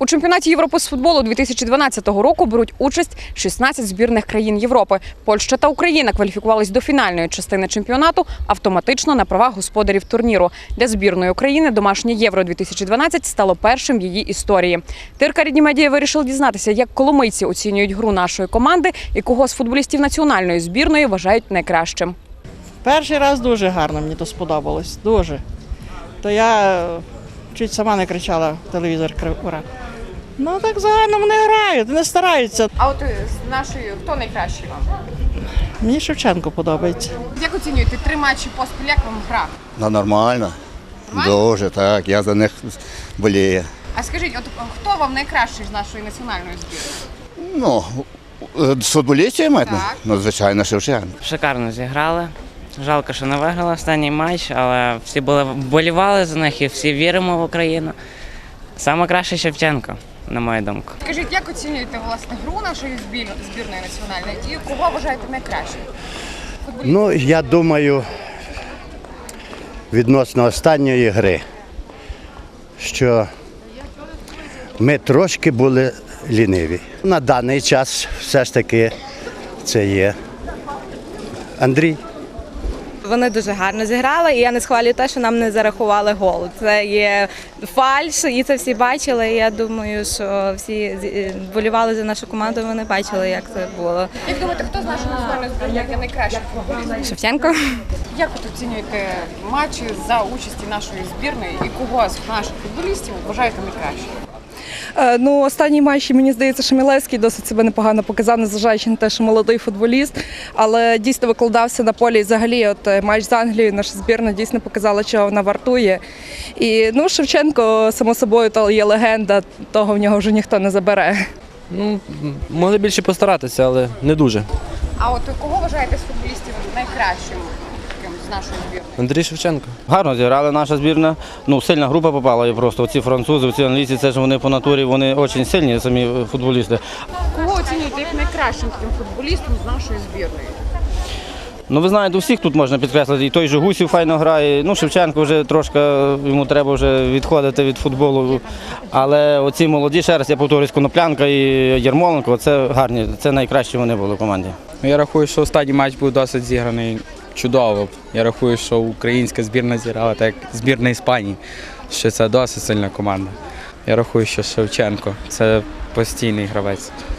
У чемпіонаті Європи з футболу 2012 року беруть участь 16 збірних країн Європи. Польща та Україна кваліфікувались до фінальної частини чемпіонату автоматично на правах господарів турніру. Для збірної України домашнє Євро 2012 стало першим в її історії. Тирка Рідні медіа вирішили дізнатися, як коломийці оцінюють гру нашої команди і кого з футболістів національної збірної вважають найкращим. Перший раз дуже гарно, мені то сподобалось. Дуже. То я чуть сама не кричала в телевізор «Кри- ура. Ну так загально вони грають, не стараються. А от з нашої хто найкращий вам? Мені Шевченко подобається. Як оцінюєте три матчі поспіль? Як вам гра? Ну, нормально. Нормально? Дуже, так. Я за них болію. А скажіть, от хто вам найкращий з нашої національної збірної? Ну, е, з футболістів маєте? Ну, звичайно, Шевченко. Шикарно зіграли. Жалко, що не виграли останній матч, але всі були вболівали за них і всі віримо в Україну. Саме краще Шевченко, на мою думку. Скажіть, як оцінюєте власне гру нашої збірної національної і кого вважаєте найкращим? Ну, я думаю, відносно останньої гри, що ми трошки були ліниві. На даний час все ж таки це є Андрій. Вони дуже гарно зіграли, і я не схвалюю те, що нам не зарахували гол. Це є фальш, і це всі бачили. І я думаю, що всі е, болівали за нашу команду. Вони бачили, як це було. Як думаєте, хто з нашої національної збірної є найкращим футболістом? Шевченко. Як от оцінюєте матчі за участі нашої збірної і кого з наших футболістів вважаєте найкращим? Е, Ну, останній матч, мені здається, що Мілевський досить себе непогано показав, незважаючи на те, що молодий футболіст, але дійсно викладався на полі. І взагалі, от е, матч з Англією, наша збірна дійсно показала, чого вона вартує. І ну, Шевченко, само собою, то є легенда, того в нього вже ніхто не забере. Ну, могли більше постаратися, але не дуже. А от кого вважаєте з футболістів найкращим таким з нашої збірної? Андрій Шевченко. Гарно зіграла наша збірна. Ну, сильна група попала і просто. Ці французи, ці англійці, це ж вони по натурі, вони дуже сильні, самі футболісти. Кого оцінюєте як найкращим таким футболістом з нашої збірної? Ну, ви знаєте, у всіх тут можна підкреслити. І той же Гусів файно грає. Ну, Шевченко вже трошки йому треба вже відходити від футболу. Але оці молоді, ще раз я повторюсь, Коноплянка і Єрмоленко, це гарні, це найкращі вони були в команді. Я рахую, що останній матч був досить зіграний чудово. Я рахую, що українська збірна зіграла так, як збірна Іспанії, що це досить сильна команда. Я рахую, що Шевченко це постійний гравець.